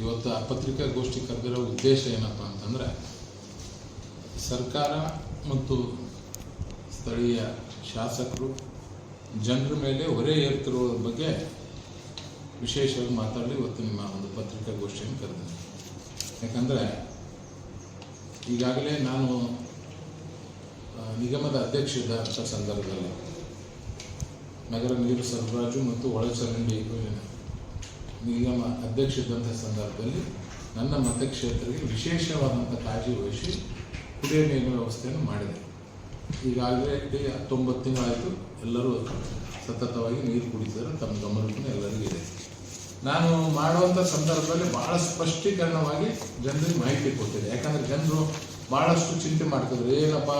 ಇವತ್ತು ಆ ಪತ್ರಿಕಾಗೋಷ್ಠಿ ಕರೆದಿರೋ ಉದ್ದೇಶ ಏನಪ್ಪ ಅಂತಂದರೆ, ಸರ್ಕಾರ ಮತ್ತು ಸ್ಥಳೀಯ ಶಾಸಕರು ಜನರ ಮೇಲೆ ಹೊರೆ ಏರ್ತಿರೋ ಬಗ್ಗೆ ವಿಶೇಷವಾಗಿ ಮಾತಾಡಲಿ ಇವತ್ತು ನಿಮ್ಮ ಒಂದು ಪತ್ರಿಕಾಗೋಷ್ಠಿಯನ್ನು ಕರೆದಿದ್ದೀನಿ. ಯಾಕಂದರೆ, ಈಗಾಗಲೇ ನಾನು ನಿಗಮದ ಅಧ್ಯಕ್ಷ ಸಂದರ್ಭದಲ್ಲಿ, ನಗರ ನೀರು ಸರಬರಾಜು ಮತ್ತು ಒಳಚರಂಡಿ ನಿಗಮ ಅಧ್ಯಕ್ಷದಂಥ ಸಂದರ್ಭದಲ್ಲಿ ನನ್ನ ಮತಕ್ಷೇತ್ರಕ್ಕೆ ವಿಶೇಷವಾದಂಥ ಕಾಳಜಿ ವಹಿಸಿ ಕುಡಿಯ ನೀರಿನ ವ್ಯವಸ್ಥೆಯನ್ನು ಮಾಡಿದೆ. ಇಡೀ ಹತ್ತೊಂಬತ್ತು ತಿಂಗಳಾಯಿತು ಎಲ್ಲರೂ ಸತತವಾಗಿ ನೀರು ಕುಡಿತಾರೆ ತಮ್ಮ ಗಮನಕ್ಕೂ ಎಲ್ಲರಿಗೂ ಇದೆ. ನಾನು ಮಾಡುವಂಥ ಸಂದರ್ಭದಲ್ಲಿ ಭಾಳ ಸ್ಪಷ್ಟೀಕರಣವಾಗಿ ಜನರಿಗೆ ಮಾಹಿತಿ ಕೊಟ್ಟಿದೆ. ಯಾಕಂದರೆ ಜನರು ಭಾಳಷ್ಟು ಚಿಂತೆ ಮಾಡ್ತಿದ್ರು. ಏನಪ್ಪ,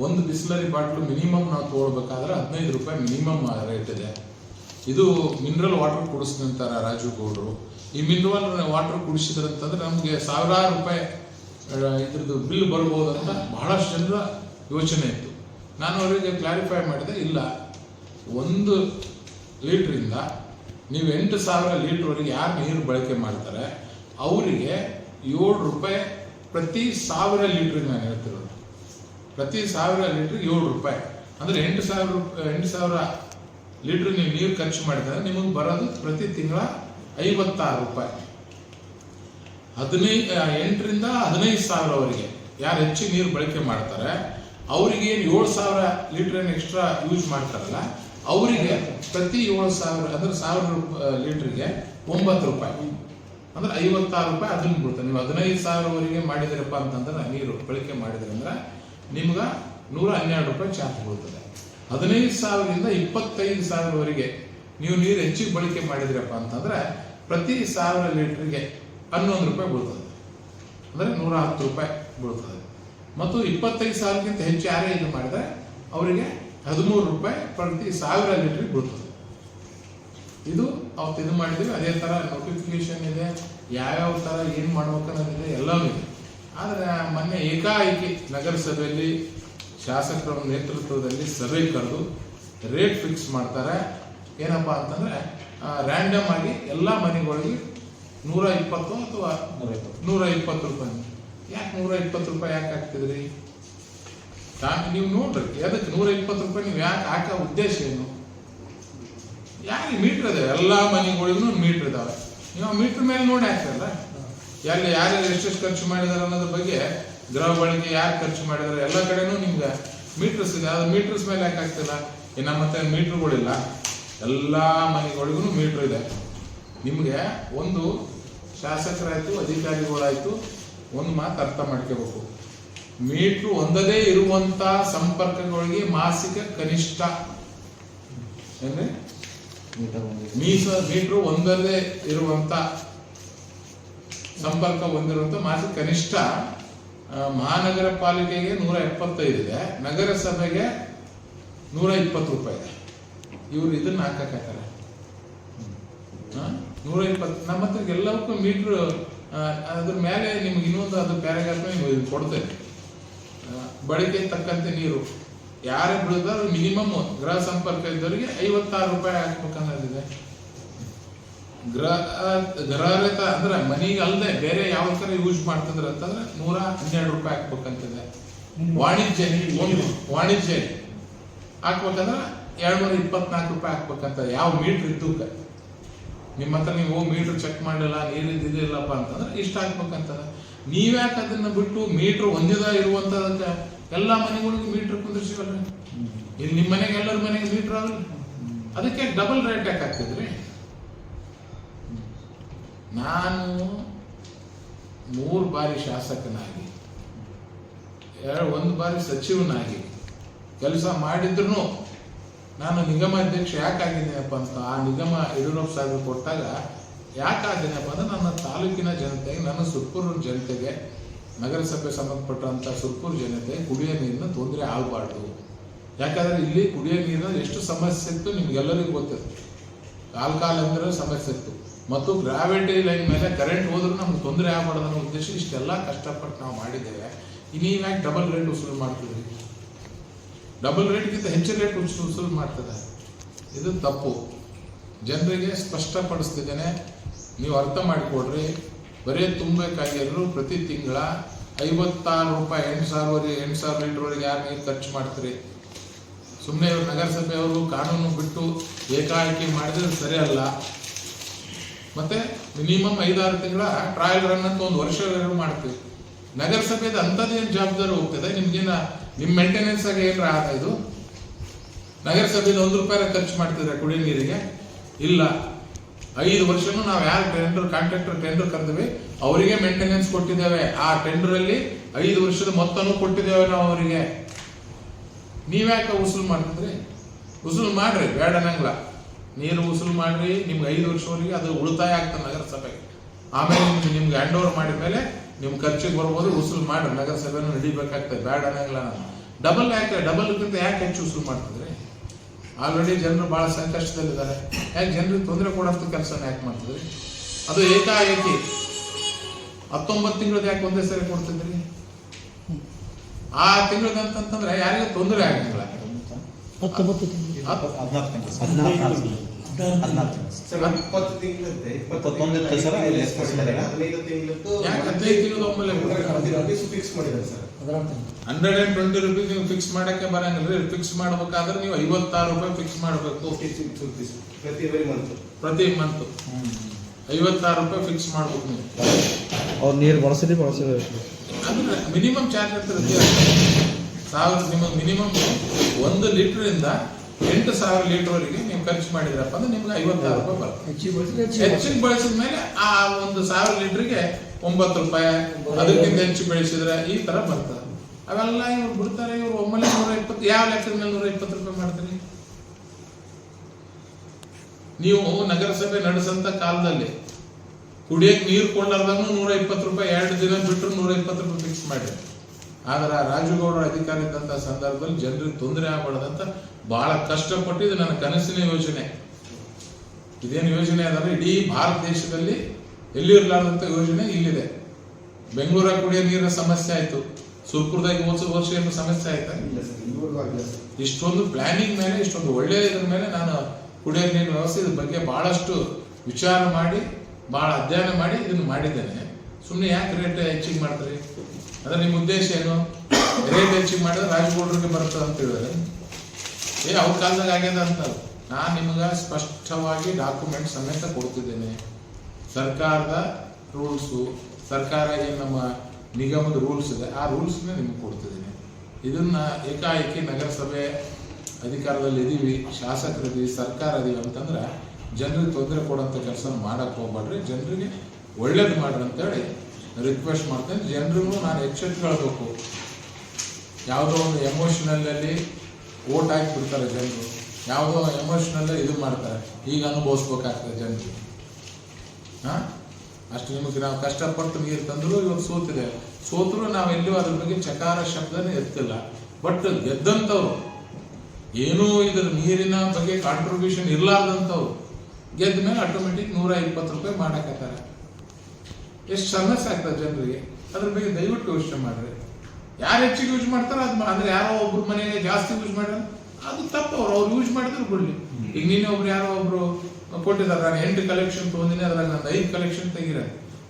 ಒಂದು ಬಿಸ್ಲರಿ ಬಾಟ್ಲು ಮಿನಿಮಮ್ ನಾವು ತೊಗೊಳ್ಬೇಕಾದ್ರೆ ಹದಿನೈದು ರೂಪಾಯಿ ಮಿನಿಮಮ್ ರೇಟ್ ಇದೆ. ಇದು ಮಿನರಲ್ ವಾಟರ್ ಕುಡಿಸ್ದಂತಾರ ರಾಜು ಗೌಡರು ಈ ಮಿನರಲ್ ವಾಟರ್ ಕುಡಿಸಿದ್ರಂತಂದ್ರೆ ನಮಗೆ ಸಾವಿರಾರು ರೂಪಾಯಿ ಇದ್ರದ್ದು ಬಿಲ್ ಬರ್ಬೋದು ಅಂತ ಬಹಳಷ್ಟು ಜನರ ಯೋಚನೆ ಇತ್ತು. ನಾನು ಅವರಿಗೆ ಕ್ಲಾರಿಫೈ ಮಾಡಿದೆ, ಇಲ್ಲ, ಒಂದು ಲೀಟ್ರಿಂದ ನೀವು ಎಂಟು ಸಾವಿರ ಲೀಟ್ರ್ವರೆಗೆ ಯಾರು ನೀರು ಬಳಕೆ ಮಾಡ್ತಾರೆ, ಅವರಿಗೆ ಏಳು ರೂಪಾಯಿ ಪ್ರತಿ ಸಾವಿರ ಲೀಟ್ರಿಗೆ ನಾನು ಹೇಳ್ತಿರೋದು. ಪ್ರತಿ ಸಾವಿರ ಲೀಟ್ರಿಗೆ ಏಳು ರೂಪಾಯಿ. ಅಂದರೆ ಎಂಟು ಸಾವಿರ ರೂಪಾಯಿ ಎಂಟು ಸಾವಿರ ಲೀಟ್ರ್ ನೀವು ನೀರು ಖರ್ಚು ಮಾಡಿದ್ರೆ ನಿಮಗೆ ಬರೋದು ಪ್ರತಿ ತಿಂಗಳ ಐವತ್ತಾರು ರೂಪಾಯಿ. ಹದಿನೈದು ಎಂಟರಿಂದ ಹದಿನೈದು ಸಾವಿರವರೆಗೆ ಯಾರು ಹೆಚ್ಚು ನೀರು ಬಳಕೆ ಮಾಡ್ತಾರೆ, ಅವರಿಗೆ ಏನು ಏಳು ಸಾವಿರ ಲೀಟರ್ ಏನು ಎಕ್ಸ್ಟ್ರಾ ಯೂಸ್ ಮಾಡ್ತಾರಲ್ಲ, ಅವರಿಗೆ ಪ್ರತಿ ಏಳು ಸಾವಿರ ಅಂದ್ರೆ ಸಾವಿರ ರೂಪಾಯಿ ಲೀಟ್ರಿಗೆ ಒಂಬತ್ತು ರೂಪಾಯಿ. ಅಂದ್ರೆ ಐವತ್ತಾರು ರೂಪಾಯಿ ಅದನ್ನು ಬಿಡ್ತಾರೆ ನೀವು ಹದಿನೈದು ಸಾವಿರವರೆಗೆ ಮಾಡಿದಿರಪ್ಪ ಅಂತಂದ್ರೆ ನೀರು ಬಳಕೆ ಮಾಡಿದ್ರೆ ಅಂದ್ರೆ ನಿಮ್ಗೆ ನೂರ ಹನ್ನೆರಡು ರೂಪಾಯಿ ಚಾರ್ಜ್ ಬೀಳ್ತದೆ. ಹದಿನೈದು ಸಾವಿರದಿಂದ ಇಪ್ಪತ್ತೈದು ಸಾವಿರವರೆಗೆ ನೀವು ನೀರು ಹೆಚ್ಚಿಗೆ ಬಳಕೆ ಮಾಡಿದ್ರಪ್ಪ ಅಂತಂದ್ರೆ ಪ್ರತಿ ಸಾವಿರ ಲೀಟ್ರಿಗೆ ಹನ್ನೊಂದು ರೂಪಾಯಿ ಬೀಳ್ತದೆ. ಅಂದರೆ ನೂರ ಹತ್ತು ರೂಪಾಯಿ ಬೀಳ್ತದೆ. ಮತ್ತು ಇಪ್ಪತ್ತೈದು ಸಾವಿರಕ್ಕಿಂತ ಹೆಚ್ಚು ಯಾರೇ ಇದು ಮಾಡಿದ್ರೆ ಅವರಿಗೆ ಹದಿಮೂರು ರೂಪಾಯಿ ಪ್ರತಿ ಸಾವಿರ ಲೀಟ್ರಿಗೆ ಬೀಳ್ತದೆ. ಇದು ಅವತ್ತು ಇದು ಮಾಡಿದ್ದೀವಿ, ಅದೇ ಥರ ನೋಟಿಫಿಕೇಶನ್ ಇದೆ, ಯಾವ್ಯಾವ ಥರ ಏನು ಮಾಡ್ಬೇಕು ಅನ್ನೋದಿದೆ, ಎಲ್ಲವೂ ಇದೆ. ಆದರೆ ಮೊನ್ನೆ ಏಕಾಏಕಿ ನಗರಸಭೆಯಲ್ಲಿ ಶಾಸಕರ ನೇತೃತ್ವದಲ್ಲಿ ಸಭೆ ಕರೆದು ರೇಟ್ ಫಿಕ್ಸ್ ಮಾಡ್ತಾರೆ. ಏನಪ್ಪ ಅಂತಂದರೆ ರ್ಯಾಂಡಮ್ ಆಗಿ ಎಲ್ಲ ಮನೆಗಳಿಗೆ ನೂರ ಇಪ್ಪತ್ತು ಅಥವಾ ನೂರ ಇಪ್ಪತ್ತು ರೂಪಾಯಿ. ಯಾಕೆ ನೂರ ಇಪ್ಪತ್ತು ರೂಪಾಯಿ ಯಾಕೆ ಹಾಕ್ತಿದ್ರಿ? ನೀವು ನೋಡ್ರಿ ಅದಕ್ಕೆ ನೂರ ಇಪ್ಪತ್ತು ರೂಪಾಯಿ ನೀವು ಯಾಕೆ ಹಾಕೋ ಉದ್ದೇಶ ಏನು? ಯಾಕೆ ಮೀಟ್ರ್ ಇದೆ? ಎಲ್ಲ ಮನೆಗಳಿಗೂ ಮೀಟ್ರ್ ಇದಾವೆ. ನೀವು ಮೀಟ್ರ್ ಮೇಲೆ ನೋಡಿ ಹಾಕ್ತಾರಲ್ಲ? ಎಲ್ಲಿ ಯಾರ್ಯಾರು ಎಷ್ಟೆಷ್ಟು ಖರ್ಚು ಮಾಡಿದಾರೆ ಅನ್ನೋದ್ರ ಬಗ್ಗೆ ಗೃಹ ಬಳಕೆ ಯಾರು ಖರ್ಚು ಮಾಡಿದ್ರೆ? ಎಲ್ಲ ಕಡೆನೂ ನಿಮ್ಗೆ ಮೀಟರ್ಸ್ ಇದೆ. ಅದು ಮೀಟರ್ಸ್ ಮೇಲೆ ಯಾಕೆ ಆಗ್ತಿಲ್ಲ? ಇನ್ನು ಮತ್ತೆ ಮೀಟ್ರ್ಗಳಿಲ್ಲ ಎಲ್ಲ ಮನೆಗಳಿಗೂ ಮೀಟ್ರ್ ಇದೆ. ನಿಮಗೆ ಒಂದು ಶಾಸಕರಾಯ್ತು ಅಧಿಕಾರಿಗಳಾಯ್ತು ಒಂದು ಮಾತು ಅರ್ಥ ಮಾಡ್ಕೋಬೇಕು. ಮೀಟ್ರು ಒಂದದೇ ಇರುವಂತ ಸಂಪರ್ಕಗಳಿಗೆ ಮಾಸಿಕ ಕನಿಷ್ಠ. ಏನ್ರಿ? ಮೀಸ ಮೀಟ್ರು ಒಂದಲ್ಲೇ ಇರುವಂತ ಸಂಪರ್ಕ ಹೊಂದಿರುವಂತ ಮಾಸಿಕ ಕನಿಷ್ಠ. ಮಹಾನಗರ ಪಾಲಿಕೆಗೆ ನೂರ ಎಪ್ಪತ್ತೈದು ಇದೆ. ನಗರಸಭೆಗೆ ನೂರ ಇಪ್ಪತ್ತು ರೂಪಾಯಿ ಇದೆ. ಇವರು ಇದನ್ನ ಹಾಕಕ್ಕಾಗಲ್ಲ. ನೂರ ಇಪ್ಪತ್ತು, ನಮ್ಮ ಹತ್ರ ಎಲ್ಲವಕ್ಕೂ ಮೀಟ್ರ್ ಅದ್ರ ಮೇಲೆ ನಿಮ್ಗೆ ಇನ್ನೊಂದು ಅದು ಪ್ಯಾರಾಗ್ರಾಫ್ ನಿಮ್ಗೆ ಕೊಡ್ತೇನೆ. ಬಳಕೆ ತಕ್ಕಂತೆ ನೀರು. ಯಾರೇ ಬಿಡುತ್ತಾರೋ ಮಿನಿಮಮ್ ಗೃಹ ಸಂಪರ್ಕ ಇದ್ದವರಿಗೆ ಐವತ್ತಾರು ರೂಪಾಯಿ ಹಾಕ್ಬೇಕನ್ನೋದಿದೆ ಗೃಹ ಗೃಹರಹಿತ ಅಂದ್ರೆ ಮನೆಗೆ ಅಲ್ಲದೆ ಬೇರೆ ಯಾವ ತರ ಯೂಸ್ ಮಾಡ್ತಿದ್ರೆ ಅಂತಂದ್ರೆ ನೂರ ಹನ್ನೆರಡು ರೂಪಾಯಿ ಹಾಕ್ಬೇಕಂತಿದೆ. ವಾಣಿಜ್ಯ ವಾಣಿಜ್ಯ. ಹಾಕ್ಬೇಕಂದ್ರೆ ಎರಡ್ನೂರ ಇಪ್ಪತ್ನಾಲ್ಕು ರೂಪಾಯಿ ಹಾಕ್ಬೇಕಂತ ಯಾವ ಮೀಟ್ರ್ ಇದ್ದಕ್ಕೆ ನಿಮ್ಮ ಹತ್ರ ನೀವು ಮೀಟ್ರ್ ಚೆಕ್ ಮಾಡಲಿಲ್ಲ ನೀರಿದ್ದು ಇದಿಲ್ಲಪ್ಪ ಅಂತಂದ್ರೆ ಇಷ್ಟ ಹಾಕ್ಬೇಕಂತದ ನೀವ್ಯಾಕೆ ಅದನ್ನ ಬಿಟ್ಟು ಮೀಟ್ರ್ ಹೊಂದಿದ ಇರುವಂತದಕ್ಕೆ ಎಲ್ಲ ಮನೆಗಳಿಗೂ ಮೀಟ್ರ್ ಕುಂದಿರ್ಸಿವಲ್ರಿ ಇಲ್ಲಿ ನಿಮ್ಮ ಮನೆಗೆ ಎಲ್ಲರ ಮನೆಗೆ ಮೀಟ್ರ್ ಆಗಲ್ಲ ಅದಕ್ಕೆ ಡಬಲ್ ರೇಟ್ ಯಾಕೆ ಹಾಕ್ತಿದ್ರಿ? ನಾನು ಮೂರು ಬಾರಿ ಶಾಸಕನಾಗಿ, ಎರಡು, ಒಂದು ಬಾರಿ ಸಚಿವನಾಗಿ ಕೆಲಸ ಮಾಡಿದ್ರು ನಾನು ನಿಗಮ ಅಧ್ಯಕ್ಷ ಯಾಕಾಗಿದ್ದೇನೆಪ್ಪ ಅಂತ ಆ ನಿಗಮ ಯಡಿಯೂರಪ್ಪ ಸಾಹೇಬರು ಕೊಟ್ಟಾಗ ಯಾಕಾಗಿದ್ದೀನಪ್ಪ ಅಂದ್ರೆ ನನ್ನ ತಾಲೂಕಿನ ಜನತೆಗೆ, ನನ್ನ ಸುರ್ಪುರ ಜನತೆಗೆ, ನಗರಸಭೆ ಸಂಬಂಧಪಟ್ಟಂಥ ಸುರ್ಪುರ ಜನತೆ ಕುಡಿಯೋ ನೀರಿನ ತೊಂದರೆ ಆಗಬಾರ್ದು. ಯಾಕಂದ್ರೆ ಇಲ್ಲಿ ಕುಡಿಯೋ ನೀರಿನ ಎಷ್ಟು ಸಮಸ್ಯೆ ಇತ್ತು ನಿಮ್ಗೆಲ್ಲರಿಗೂ ಗೊತ್ತಿತ್ತು ಕಾಲ ಅಂದ್ರೆ ಸಮಸ್ಯೆ ಇತ್ತು. ಮತ್ತು ಗ್ರಾವಿಟಿ ಲೈನ್ ಮೇಲೆ ಕರೆಂಟ್ ಹೋದ್ರೂ ನಮ್ಗೆ ತೊಂದರೆ ಆಗಬಾರ್ದು ಅನ್ನೋ ಉದ್ದೇಶ ಇಷ್ಟೆಲ್ಲ ಕಷ್ಟಪಟ್ಟು ನಾವು ಮಾಡಿದ್ದೇವೆ. ಇನ್ನೀಗ ಯಾಕೆ ಡಬಲ್ ರೇಟ್ ವಸೂಲು ಮಾಡ್ತಿದ್ರಿ ಡಬಲ್ ರೇಟ್ಗಿಂತ ಹೆಚ್ಚು ರೇಟ್ ವಸೂಲು ವಸೂಲು ಮಾಡ್ತದೆ. ಇದು ತಪ್ಪು. ಜನರಿಗೆ ಸ್ಪಷ್ಟಪಡಿಸ್ತಿದ್ದೇನೆ. ನೀವು ಅರ್ಥ ಮಾಡಿಕೊಡ್ರಿ. ಬರೀ ತುಂಬಬೇಕಾಗಿರೋ ಪ್ರತಿ ತಿಂಗಳ ಐವತ್ತಾರು ರೂಪಾಯಿ, ಎಂಟು ಸಾವಿರವರೆಗೆ ಎಂಟು ಸಾವಿರ ಲೀಟ್ರ್ವರೆಗೆ ಯಾರು ನೀರು ಖರ್ಚು ಮಾಡ್ತೀರಿ? ಸುಮ್ಮನೆ ಇವರು ನಗರಸಭೆಯವರು ಕಾನೂನು ಬಿಟ್ಟು ಏಕಾಏಕಿ ಮಾಡಿದ್ರೆ ಸರಿ ಅಲ್ಲ. ಮತ್ತೆ ಮಿನಿಮಮ್ ಐದಾರು ತಿಂಗಳ ಟ್ರಯಲ್ ರನ್ ಅಂತ ಒಂದು ವರ್ಷ ಮಾಡ್ತೀವಿ. ನಗರಸಭೆದ ಅಂಥದ್ದೇನು ಜವಾಬ್ದಾರಿ ಹೋಗ್ತದೆ. ನಿಮ್ಗೇನ ನಿಮ್ಮ ಮೇಂಟೆನೆನ್ಸ್ ಆಗಿ ಏನಾರ ಇದು? ನಗರಸಭೆದ ಒಂದು ರೂಪಾಯಿ ಖರ್ಚು ಮಾಡ್ತಿದ್ರೆ ಕುಡಿಯೋ ನೀರಿಗೆ? ಇಲ್ಲ. ಐದು ವರ್ಷನೂ ನಾವು ಯಾರು ಟೆಂಡರ್ ಕಾಂಟ್ರಾಕ್ಟರ್ ಟೆಂಡರ್ ಕರೆದ್ವಿ, ಅವರಿಗೆ ಮೇಂಟೆನೆನ್ಸ್ ಕೊಟ್ಟಿದ್ದೇವೆ. ಆ ಟೆಂಡರ್ ಅಲ್ಲಿ ಐದು ವರ್ಷದ ಮೊತ್ತನೂ ಕೊಟ್ಟಿದ್ದೇವೆ ನಾವು ಅವರಿಗೆ. ನೀವ್ಯಾಕೆ ಉಸುಲು ಮಾಡ್ತಿದ್ರಿ? ಉಸುಲು ಮಾಡ್ರಿ, ಬೇಡ ಅನ್ನಂಗಿಲ್ಲ ನೀರು ಉಸುಲು ಮಾಡ್ರಿ, ನಿಮ್ಗೆ ಐದು ವರ್ಷವರೆಗೆ ಅದು ಉಳಿತಾಯ ಆಗ್ತದೆ ನಗರಸಭೆಗೆ. ಆಮೇಲೆ ನಿಮ್ಗೆ ಹ್ಯಾಂಡ್ ಓವರ್ ಮಾಡಿದ ಮೇಲೆ ನಿಮ್ಮ ಖರ್ಚಿಗೆ ಬರ್ಬೋದು ಉಸುಲು ಮಾಡಿ ನಗರಸಭೆನೂ ನಡಿಬೇಕಾಗ್ತದೆ. ಬೇಡ ಅನ್ನಂಗಿಲ್ಲ ನಾನು. ಡಬಲ್ ಯಾಕೆ ಡಬಲ್ಗಿಂತ ಯಾಕೆ ಹೆಚ್ಚು ಉಸುಲು ಮಾಡ್ತಿದ್ರಿ? ಆಲ್ರೆಡಿ ಜನರು ಬಹಳ ಸಂಕಷ್ಟದಲ್ಲಿದ್ದಾರೆ. ಯಾಕೆ ಜನರಿಗೆ ತೊಂದರೆ ಕೊಡೋಂಥ ಕೆಲಸ ಯಾಕೆ ಮಾಡ್ತಿದ್ರಿ? ಅದು ಏಕಾಏಕಿ. ಹತ್ತೊಂಬತ್ತು ತಿಂಗಳದ್ದು ಯಾಕೆ ಒಂದೇ ಸರಿ ಕೊಡ್ತಿದ್ರಿ? ಆ ತಿಂಗಳದಂತಂದ್ರೆ ಯಾರಿಗೂ ತೊಂದರೆ ಆಗಂಗಿಲ್ಲ ಹತ್ತೊಂಬತ್ತು ತಿಂಗಳು ಹತ್ತು- ಹದಿನಾಲ್ಕು ತಿಂಗಳು ಇಪ್ಪತ್ತು ತಿಂಗಳಂತೆ ಸರ್? ಹದಿನೈದು ತಿಂಗಳದ್ದು ಯಾಕೆ ಹದಿನೈದು ತಿಂಗಳು ಒಮ್ಮೆಲೆ ರುಪೀಸ್ ಫಿಕ್ಸ್ ಮಾಡಿದ್ದಾರೆ ಸರ್ ಹದಿನಾರು ಹಂಡ್ರೆಡ್ ಅಂಡ್ ಟ್ವೆಂಟಿ ರುಪೀಸ್ ನೀವು ಫಿಕ್ಸ್ ಮಾಡಕ್ಕೆ ಬರಂಗಿಲ್ಲ. ಫಿಕ್ಸ್ ಮಾಡ್ಬೇಕಾದ್ರೆ ನೀವು ಐವತ್ತಾರು ರೂಪಾಯಿ ಫಿಕ್ಸ್ ಮಾಡಬೇಕು. ರುಪೀಸ್ ಪ್ರತಿ ಮಂತ್ ಪ್ರತಿ ಮಂತ್ ಐವತ್ತಾರು ರೂಪಾಯಿ ಫಿಕ್ಸ್ ಮಾಡ್ಬೇಕು ನೀವು. ಅವ್ರು ನೀರು ಬಳಸಲಿ ಬಳಸಬೇಕು. ಅಂದ್ರೆ ಮಿನಿಮಮ್ ಚಾರ್ಜ್ ಅಂತ ಸಾವಿರ ನಿಮಗೆ ಮಿನಿಮಮ್ ಒಂದು ಲೀಟರ್ ಇಂದ ಎಂಟು ಸಾವಿರ ಲೀಟರ್ ವರೆಗೆ ನೀವು ಖರ್ಚು ಮಾಡಿದ್ರಪ್ಪ ಅಂದ್ರೆ ನಿಮ್ಗೆ ಐವತ್ತಾರು ರೂಪಾಯಿ ಬರುತ್ತೆ. ಹೆಚ್ಚಿಗೆ ಬಳಸಿದ ಮೇಲೆ ಆ ಒಂದು ಸಾವಿರ ಲೀಟ್ರಿಗೆ ಒಂಬತ್ತು ರೂಪಾಯಿ ಅದಕ್ಕಿಂತ ಹೆಚ್ಚು ಬೆಳೆಸಿದ್ರೆ ಈ ತರ ಬರ್ತದೆ. ಅವೆಲ್ಲ ಇವ್ರು ಬಿಡ್ತಾರೆ ಇವ್ರು ಒಮ್ಮೆ ನೂರ ಇಪ್ಪತ್ತು ಯಾವ ಲೆಕ್ಕದ ಮೇಲೆ ನೂರ ಇಪ್ಪತ್ತು ರೂಪಾಯಿ ಮಾಡ್ತೀರಿ? ನೀವು ನಗರಸಭೆ ನಡೆಸಂತ ಕಾಲದಲ್ಲಿ ಕುಡಿಯಕ್ಕೆ ನೀರು ಕೊಂಡಾರ್ದಾಗೂ ನೂರ ಇಪ್ಪತ್ತು ರೂಪಾಯಿ ಎರಡು ದಿನ ಬಿಟ್ಟರು ನೂರ ಇಪ್ಪತ್ತು ರೂಪಾಯಿ ಫಿಕ್ಸ್ ಮಾಡಿ ಆದ್ರೆ ಆ ರಾಜುಗೌಡರ ಅಧಿಕಾರ ಇದ್ದಂತ ಸಂದರ್ಭದಲ್ಲಿ ಜನರಿಗೆ ತೊಂದರೆ ಆಗಬಾರ್ದಂತ ಬಹಳ ಕಷ್ಟಪಟ್ಟು ಇದು ನನ್ನ ಕನಸಿನ ಯೋಜನೆ. ಇದೇನು ಯೋಜನೆ ಅದಾದ್ರೆ ಇಡೀ ಭಾರತ ದೇಶದಲ್ಲಿ ಎಲ್ಲಿ ಇರಲಾರ್ದಂಥ ಯೋಜನೆ ಇಲ್ಲಿದೆ. ಬೆಂಗಳೂರ ಕುಡಿಯೋ ನೀರಿನ ಸಮಸ್ಯೆ ಆಯ್ತು. ಸುರ್ಪುರದಾಗ ಹೋದ ವರ್ಷ ಏನು ಸಮಸ್ಯೆ ಆಯ್ತಾ? ಇಷ್ಟೊಂದು ಪ್ಲಾನಿಂಗ್ ಮೇಲೆ ಇಷ್ಟೊಂದು ಒಳ್ಳೆಯ ಇದ್ರ ಮೇಲೆ ನಾನು ಕುಡಿಯೋ ನೀರಿನ ವ್ಯವಸ್ಥೆ ಇದ್ರ ಬಗ್ಗೆ ಬಹಳಷ್ಟು ವಿಚಾರ ಮಾಡಿ ಬಹಳ ಅಧ್ಯಯನ ಮಾಡಿ ಇದನ್ನು ಮಾಡಿದ್ದೇನೆ. ಸುಮ್ಮನೆ ಯಾಕೆ ರೇಟ್ ಹೆಚ್ಚಿಗೆ ಮಾಡ್ತಾರೆ? ಅಂದ್ರೆ ನಿಮ್ಮ ಉದ್ದೇಶ ಏನು? ರೇಟ್ ಹೆಚ್ಚಿಗೆ ಮಾಡಿದ್ರೆ ರಾಜಗೌಡರಿಗೆ ಬರುತ್ತೆ ಅಂತ ಹೇಳಿದ್ರೆ, ಏ, ಅವ್ರ ಕಾಲದಾಗ ಆಗ್ಯದ ಅಂತ ನಾನು ನಿಮ್ಗೆ ಸ್ಪಷ್ಟವಾಗಿ ಡಾಕ್ಯುಮೆಂಟ್ ಸಮೇತ ಕೊಡ್ತಿದ್ದೇನೆ. ಸರ್ಕಾರದ ರೂಲ್ಸು, ಸರ್ಕಾರ ಏನು ನಮ್ಮ ನಿಗಮದ ರೂಲ್ಸ್ ಇದೆ, ಆ ರೂಲ್ಸ್ನ ನಿಮ್ಗೆ ಕೊಡ್ತಿದ್ದೀನಿ. ಇದನ್ನ ಏಕಾಏಕಿ ನಗರಸಭೆ ಅಧಿಕಾರದಲ್ಲಿ ಇದೀವಿ ಶಾಸಕರಿದ್ದೀವಿ ಸರ್ಕಾರ ಇದೀವಿ ಅಂತಂದ್ರೆ ಜನರಿಗೆ ತೊಂದರೆ ಕೊಡೋಂಥ ಕೆಲಸ ಮಾಡಕ್ಕೆ ಹೋಗ್ಬೇಡ್ರಿ. ಜನರಿಗೆ ಒಳ್ಳೇದು ಮಾಡ್ರಿ ಅಂತೇಳಿ ರಿಕ್ವೆಸ್ಟ್ ಮಾಡ್ತೇನೆ. ಜನರಿಗೂ ನಾನು ಎಚ್ಚೆತ್ಕೊಳ್ಬೇಕು ಯಾವುದೋ ಒಂದು ಎಮೋಷನಲ್ಲಲ್ಲಿ ಓಟ್ ಹಾಕಿಬಿಡ್ತಾರೆ ಜನರು. ಯಾವುದೋ ಎಮೋಷನಲ್ ಇದು ಮಾಡ್ತಾರೆ. ಈಗ ಅನುಭವಿಸ್ಬೇಕಾಗ್ತದೆ ಜನರಿಗೆ ಹಾಂ? ಅಷ್ಟು ನಿಮಗೆ ನಾವು ಕಷ್ಟಪಟ್ಟು ನೀರು ತಂದರೂ ಇವತ್ತು ಸೋತಿದೆ. ಸೋತರೂ ನಾವು ಎಲ್ಲಿಯೂ ಅದ್ರ ಬಗ್ಗೆ ಚಕಾರ ಶಬ್ದನೇ ಎತ್ತಿಲ್ಲ. ಬಟ್ ಗೆದ್ದಂಥವ್ರು, ಏನೂ ಇದ್ರ ನೀರಿನ ಬಗ್ಗೆ ಕಾಂಟ್ರಿಬ್ಯೂಷನ್ ಇರಲಾರ್ದಂಥವ್ರು, ಗೆದ್ದ ಮೇಲೆ ಆಟೋಮೆಟಿಕ್ ನೂರ ಇಪ್ಪತ್ತು ರೂಪಾಯಿ ಮಾಡಕತ್ತಾರೆ. ಎಷ್ಟು ಸಮಸ್ಯೆ ಆಗ್ತದೆ ಜನರಿಗೆ ಅದ್ರ ಬಗ್ಗೆ ದಯವಿಟ್ಟು ಯೋಚನೆ ಮಾಡ್ರಿ ಯಾರು ಹೆಚ್ಚಿಗೆ ಯೂಸ್ ಮಾಡ್ತಾರೋ ಅದು ಅಂದ್ರೆ ಯಾರೋ ಒಬ್ರು ಮನೆಗೆ ಜಾಸ್ತಿ ಯೂಸ್ ಮಾಡ್ಯಾರ ಅದು ತಪ್ಪು ಅವ್ರು ಅವ್ರು ಯೂಸ್ ಮಾಡಿದ್ರು ಬಿಡ್ಲಿ ಈಗ ನೀನು ಒಬ್ರು ಯಾರೋ ಒಬ್ರು ಕೊಟ್ಟಿದ್ದಾರೆ ನಾನು ಎಂಟು ಕಲೆಕ್ಷನ್ ತೊಗೊಂಡಿನಿ ಅದ್ರಾಗ ನಾನು ಐದು ಕಲೆಕ್ಷನ್ ತೆಗಿರ.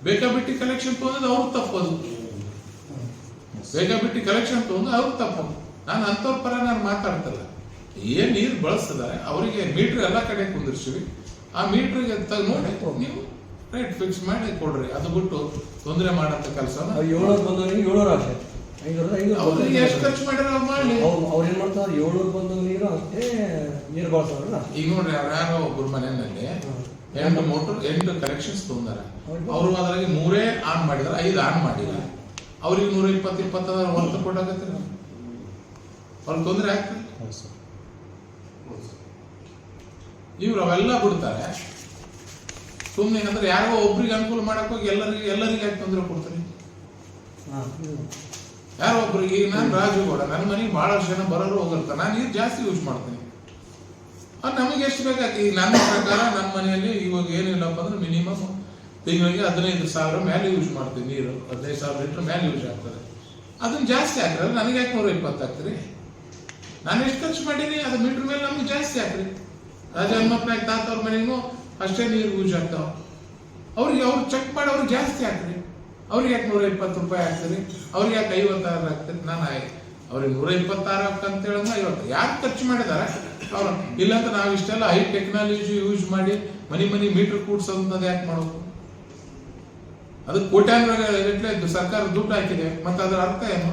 ಬೇಕಾಬಿಟ್ಟಿ ಕಲೆಕ್ಷನ್ ತೊಗೊಂಡಿದ್ದು ಅವ್ರು ಅದು. ಬೇಕಾಬಿಟ್ಟಿ ಕಲೆಕ್ಷನ್ ತೊಗೊಂಡು ಅವ್ರು ತಪ್ಪು. ನಾನು ಅಂಥವ್ರ ಪರ ನಾನು ಮಾತಾಡ್ತಲ್ಲ. ಏನು ನೀರು ಬಳಸ್ತದ ಅವರಿಗೆ ಮೀಟ್ರ್ ಎಲ್ಲ ಕಡೆ ಕುಂದಿರ್ಸಿವಿ ಆ ಮೀಟ್ರಿಗೆ ನೋಡಿ ನೀವು ರೇಟ್ ಫಿಕ್ಸ್ ಮಾಡಿ ಕೊಡ್ರಿ. ಅದು ಬಿಟ್ಟು ತೊಂದರೆ ಮಾಡಂತ ಕೆಲಸ ಬಂದವನಿಗೆ ಐನೂರು ಅವ್ರಿಗೆ ಎಷ್ಟು ಖರ್ಚು ಮಾಡಿರ ಮಾಡಿ. ಅವ್ರು ಏನ್ ಮಾಡ್ತಾರೆ ಅಷ್ಟೇ ನೀರು ಈಗ ನೋಡ್ರಿ ಅವ್ರ ಯಾರೋ ಒಬ್ರು ಮನೆಯಲ್ಲಿ ಎಂಟು ಮೋಟರ್ ಎಂಟು ಕಲೆಕ್ಷನ್ಸ್ ತೊಂದಾರ. ಅವರು ಅದರಲ್ಲಿ ಮೂರೇ ಆನ್ ಮಾಡಿದಾರೆ ಐದು ಆನ್ ಮಾಡಿಲ್ಲ. ಅವ್ರಿಗೆ ನೂರ ಇಪ್ಪತ್ತು ಇಪ್ಪತ್ತಾರ ಹೊರತು ಕೊಟ್ಟಾಗತ್ತೆ ಅವ್ರಿಗೆ ತೊಂದರೆ ಆಗ್ತದೆ. ಇವ್ರು ಅವೆಲ್ಲ ಬಿಡ್ತಾರೆ. ಸುಮ್ಮನೆ ಅಂದ್ರೆ ಯಾರೋ ಒಬ್ರಿಗೆ ಅನುಕೂಲ ಮಾಡೋಕ್ಕೋಗಿ ಹೋಗಿ ಎಲ್ಲರಿಗೆ ಎಲ್ಲರಿಗೆ ಯಾಕೆ ತೊಂದರೆ ಕೊಡ್ತಾರೆ? ಯಾರೋ ಒಬ್ರಿಗೆ ಈಗ ನಾನು ರಾಜುಗೌಡ ನನ್ನ ಮನೆಗೆ ಬಹಳಷ್ಟು ಜನ ಬರೋರು ಹೋಗಿರ್ತಾರೆ ನಾನು ನೀರು ಜಾಸ್ತಿ ಯೂಸ್ ಮಾಡ್ತೀನಿ. ಅದು ನಮಗೆ ಎಷ್ಟು ಬೇಕಾಗ್ತದೆ? ಈಗ ನನ್ನ ಪ್ರಕಾರ ನನ್ನ ಮನೆಯಲ್ಲಿ ಇವಾಗ ಏನಿಲ್ಲಪ್ಪ ಅಂದ್ರೆ ಮಿನಿಮಮ್ ತಿಂಗಳಿಗೆ ಹದಿನೈದು ಸಾವಿರ ಮೇಲೆ ಯೂಸ್ ಮಾಡ್ತೀನಿ ನೀರು. ಹದಿನೈದು ಸಾವಿರ ಲೀಟರ್ ಮೇಲೆ ಯೂಸ್ ಆಗ್ತದೆ. ಅದನ್ನ ಜಾಸ್ತಿ ಹಾಕ್ರಲ್ಲ ನನಗೆ ಯಾಕೆ ನೂರ ಇಪ್ಪತ್ತು ಹಾಕ್ತೀರಿ ನಾನು ಎಷ್ಟು ಖರ್ಚು ಮಾಡೀನಿ ಅದು ಮೀಟರ್ ಮೇಲೆ ನಮ್ಗೆ ಜಾಸ್ತಿ ಹಾಕ್ರಿ ರಾಜ ಹನುಮಪ್ಪನಾಗ ತಾತವ್ರ ಮನೆಗೂ ಅಷ್ಟೇ ನೀರು ಯೂಸ್ ಆಗ್ತಾವೆ ಅವ್ರಿಗೆ ಅವ್ರು ಚೆಕ್ ಮಾಡಿ ಅವ್ರಿಗೆ ಜಾಸ್ತಿ ಹಾಕ್ರಿ ಅವ್ರಿಗೆ ಯಾಕೆ ನೂರ ಇಪ್ಪತ್ತು ರೂಪಾಯಿ ಹಾಕ್ತೀರಿ ಅವ್ರಿಗೆ ಯಾಕೆ ಐವತ್ತಾರು ಆಗ್ತದೆ? ನಾನು ಆಯ್ತು ಅವ್ರಿಗೆ ನೂರ ಇಪ್ಪತ್ತಾರು ಅಂತ ಹೇಳಿದ್ರೆ ಐವತ್ತು ಯಾರು ಖರ್ಚು ಮಾಡಿದಾರೆ? ಅವ್ರು. ಇಲ್ಲಂತ ನಾವು ಇಷ್ಟೆಲ್ಲ ಹೈ ಟೆಕ್ನಾಲಜಿ ಯೂಸ್ ಮಾಡಿ ಮನಿ ಮನಿ ಮೀಟರ್ ಕೂಡ್ಸೋದಂತದ್ದು ಯಾಕೆ ಮಾಡೋದು? ಅದು ಕೋಟ್ಯಾಂತರ ಸರ್ಕಾರ ದುಡ್ಡು ಹಾಕಿದೆ. ಮತ್ತೆ ಅದರ ಅರ್ಥ ಏನು?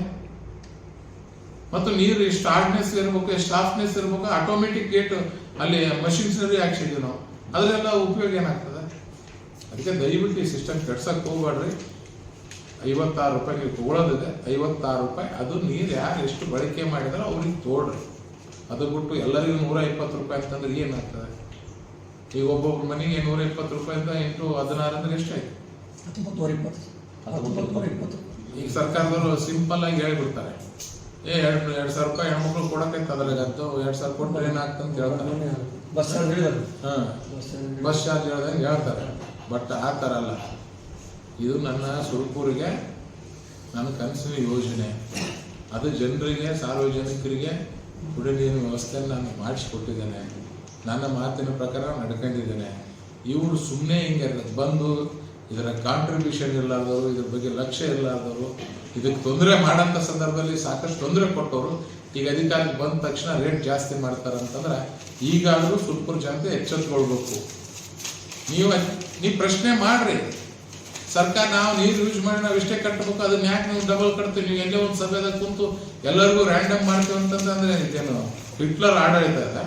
ಮತ್ತು ನೀರು ಎಷ್ಟು ಹಾರ್ಡ್ನೆಸ್ ಇರಬೇಕು, ಎಷ್ಟು ಸಾಫ್ಟ್ನೆಸ್ ಇರಬೇಕು ಆಟೋಮೆಟಿಕ್ ಗೇಟ್ ಅಲ್ಲಿ ಮಷಿನ್ಸ್ನರಿ ಹಾಕ್ಸಿದ್ವಿ ನಾವು. ಅದರೆಲ್ಲ ಉಪಯೋಗ ಏನಾಗ್ತದೆ? ಅದಕ್ಕೆ ದಯವಿಟ್ಟು ಈ ಸಿಸ್ಟಮ್ ಕೆಡ್ಸಕ್ಕೆ ಹೋಗ್ಬೇಡ್ರಿ ಐವತ್ತಾರು ರೂಪಾಯಿ ನೀವು ತೊಗೊಳೋದಿದೆ, ಐವತ್ತಾರು ರೂಪಾಯಿ. ಅದು ನೀರು ಯಾರು ಎಷ್ಟು ಬಳಕೆ ಮಾಡಿದಾರೋ ಅವ್ರಿಗೆ ತೋಡ್ರಿ ಅದು ಬಿಟ್ಟು ಎಲ್ಲರಿಗೂ ನೂರ ಇಪ್ಪತ್ತು ರೂಪಾಯಿ ಅಂತಂದ್ರೆ ಏನಾಗ್ತದೆ? ಈಗ ಒಬ್ಬೊಬ್ಬರ ಮನೆಗೆ ನೂರ ಇಪ್ಪತ್ತು ರೂಪಾಯಿಂದ ಎಂಟು ಹದಿನಾರು ಅಂದ್ರೆ ಎಷ್ಟಾಯ್ತು ಈಗ ಸರ್ಕಾರದವರು ಸಿಂಪಲ್ ಆಗಿ ಹೇಳ್ಬಿಡ್ತಾರೆ. ಏ, ಎರಡು ಎರಡು ಸಾವಿರ ರೂಪಾಯಿ ಹೆಣ್ಮಕ್ಳು ಕೊಡಕೈತೆ ಅದ್ರಾಗ ಅಂತ ಎರಡು ಸಾವಿರ ಕೊಟ್ಟರೆ ಏನಾಗ್ತಂತ ಹೇಳ್ತಾರೆ. ಬಸ್ ಸ್ಟ್ಯಾಂಡ್ ಹೇಳಿದ್ರು. ಹಾ. ಬಸ್ ಚಾರ್ಜ್ ಹೇಳ್ದಂಗೆ ಹೇಳ್ತಾರೆ. ಬಟ್ ಆ ಥರ ಅಲ್ಲ. ಇದು ನನ್ನ ಸುರಪುರಿಗೆ ನನ್ನ ಕನಸಿನ ಯೋಜನೆ. ಅದು ಜನರಿಗೆ ಸಾರ್ವಜನಿಕರಿಗೆ ಕುಡಿಯ ನೀರಿನ ವ್ಯವಸ್ಥೆಯನ್ನು ನಾನು ಮಾಡಿಸ್ಕೊಟ್ಟಿದ್ದೇನೆ. ನನ್ನ ಮಾತಿನ ಪ್ರಕಾರ ನಡ್ಕೊಂಡಿದ್ದೇನೆ. ಇವರು ಸುಮ್ಮನೆ ಹಿಂಗೆ ಬಂದು ಇದರ ಕಾಂಟ್ರಿಬ್ಯೂಷನ್ ಇರಲಾರ್ದವರು ಇದ್ರ ಬಗ್ಗೆ ಲಕ್ಷ್ಯ ಇರಲಾರ್ದವರು ಇದಕ್ಕೆ ತೊಂದರೆ ಮಾಡೋಂಥ ಸಂದರ್ಭದಲ್ಲಿ ಸಾಕಷ್ಟು ತೊಂದರೆ ಕೊಟ್ಟವರು. ಈಗ ಅಧಿಕಾರಕ್ಕೆ ಬಂದ ತಕ್ಷಣ ರೇಟ್ ಜಾಸ್ತಿ ಮಾಡ್ತಾರೆ ಅಂತಂದ್ರೆ ಈಗಾಗಲೂ ಸುರ್ಪುರ ಜನತೆ ಎಚ್ಚೆತ್ಕೊಳ್ಬೇಕು. ನೀವು ನೀವು ಪ್ರಶ್ನೆ ಮಾಡ್ರಿ. ಸರ್ಕಾರ ನಾವು ನೀರು ಯೂಸ್ ಮಾಡಿ ನಾವು ಇಷ್ಟೇ ಕಟ್ಟಬೇಕು ಅದನ್ನ ಯಾಕೆ ನೀವು ಡಬಲ್ ಕಟ್ತೀವಿ ನೀವು ಎಲ್ಲೇ ಒಂದು ಸಭೆದಾಗ ಕುಂತು ಎಲ್ಲರಿಗೂ ರ್ಯಾಂಡಮ್ ಮಾಡ್ತೀವಿ ಅಂತಂದ್ರೆ ಇದೇನು ಹಿಟ್ಲರ್ ಆಡಳಿತ ಇದೆ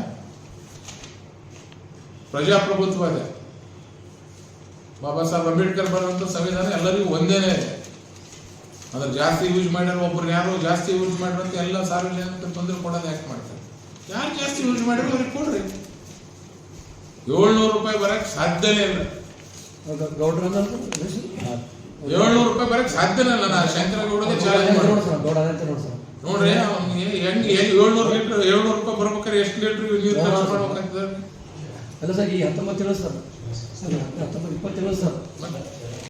ಪ್ರಜಾಪ್ರಭುತ್ವ ಇದೆ ಬಾಬಾ ಸಾಹೇಬ್ ಅಂಬೇಡ್ಕರ್ ಬರುವಂತ ಸಂವಿಧಾನ ಎಲ್ಲರಿಗೂ ಇದೆ. ಅಂದ್ರೆ ಜಾಸ್ತಿ ಯೂಸ್ ಮಾಡ್ಯಾರ ಒಬ್ರು ಯಾರು ಜಾಸ್ತಿ ಯೂಸ್ ಮಾಡ್ರಂತ ಎಲ್ಲ ಸಾರ್ವಜನಿಕ ತೊಂದರೆ ಕೊಡೋದು ಯಾಕೆ ಮಾಡ್ತಾರೆ? ಯಾರು ಜಾಸ್ತಿ ಯೂಸ್ ಮಾಡ್ಯಾರ ಅವ್ರಿಗೆ ಕೊಡ್ರಿ. ಏಳ್ನೂರು ರೂಪಾಯಿ ಬರಕ್ ಸಾಧ್ಯನೇ ಇಲ್ಲ. ಏಳ್ನೂರು ರೂಪಾಯಿ ಬರಕ್ ಸಾಧ್ಯನೇ ಇಲ್ಲ. ನಾ ಶಂಕರಗೌಡಗೆ ಚಾಲೆಂಜ್ ಮಾಡಿ ನೋಡ್ರಿ ಅವ್ನಿಗೆ ಹೆಂಗ್ ಏಳ್ನೂರು ಲೀಟರ್ ಏಳ್ನೂರು ರೂಪಾಯಿ ಬರ್ಬೇಕಾದ್ರೆ ಎಷ್ಟು ಲೀಟರ್ ನೀರು ಖರ್ಚು ಮಾಡ್ಬೇಕಾಗ್ತದೆ? ಅಲ್ಲ ಸರ್ ಈ ಹತ್ತೊಂಬತ್ತು ಸರ್. ಹತ್ತೊಂಬತ್ತು ಇಪ್ಪತ್ತೇಳು ಸರ್.